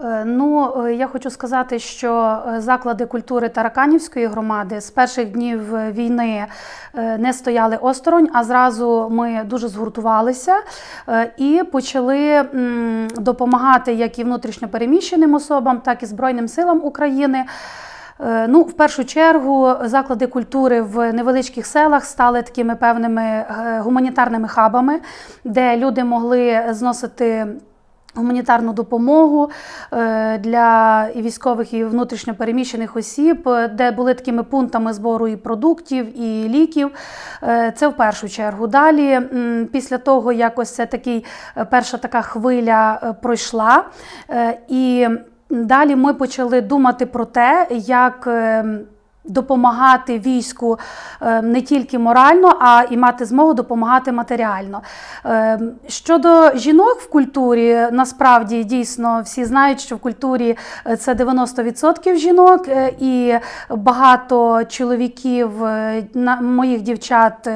Е, Ну, е, я хочу сказати, що е, заклади культури Тараканівської громади з перших днів війни не стояли осторонь, а зразу ми дуже згуртувалися і почали допомагати як і внутрішньопереміщеним особам, так і Збройним силам України. Ну, в першу чергу, заклади культури в невеличких селах стали такими певними гуманітарними хабами, де люди могли зносити. Гуманітарну допомогу е, для військових і внутрішньопереміщених осіб, де були такими пунктами збору і продуктів, і ліків. Е, Це в першу чергу. Далі, після того, як ось це такий е, перша така хвиля пройшла, і далі ми почали думати про те, як. Допомагати війську е, не тільки морально, а і мати змогу допомагати матеріально. Е, Щодо жінок в культурі, насправді дійсно всі знають, що в культурі е, це 90% жінок, е, і багато чоловіків е, моїх дівчат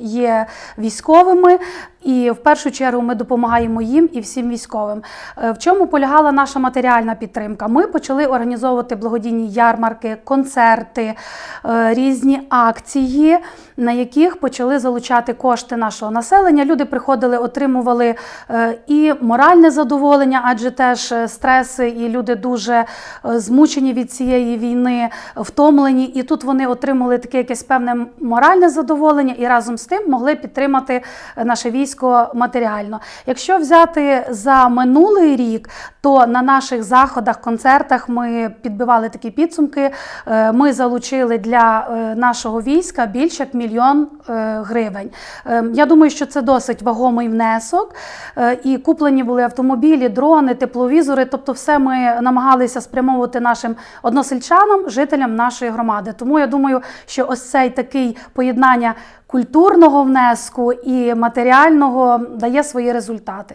є військовими. І в першу чергу ми допомагаємо їм і всім військовим. В чому полягала наша матеріальна підтримка? Ми почали організовувати благодійні ярмарки, концерти, різні акції, на яких почали залучати кошти нашого населення. Люди приходили, отримували е, і моральне задоволення, адже теж е, стреси, і люди дуже е, змучені від цієї війни, втомлені. І тут вони отримали таке якесь певне моральне задоволення, і разом з тим могли підтримати е, наше військо матеріально. Якщо взяти за минулий рік, то на наших заходах, концертах ми підбивали такі підсумки. Е, Ми залучили для е, нашого війська більше як мільйон е, гривень. Е, Я думаю, що це досить вагомий внесок. Е, І куплені були автомобілі, дрони, тепловізори. Тобто, все ми намагалися спрямовувати нашим односельчанам, жителям нашої громади. Тому я думаю, що ось цей такий поєднання культурного внеску і матеріального дає свої результати.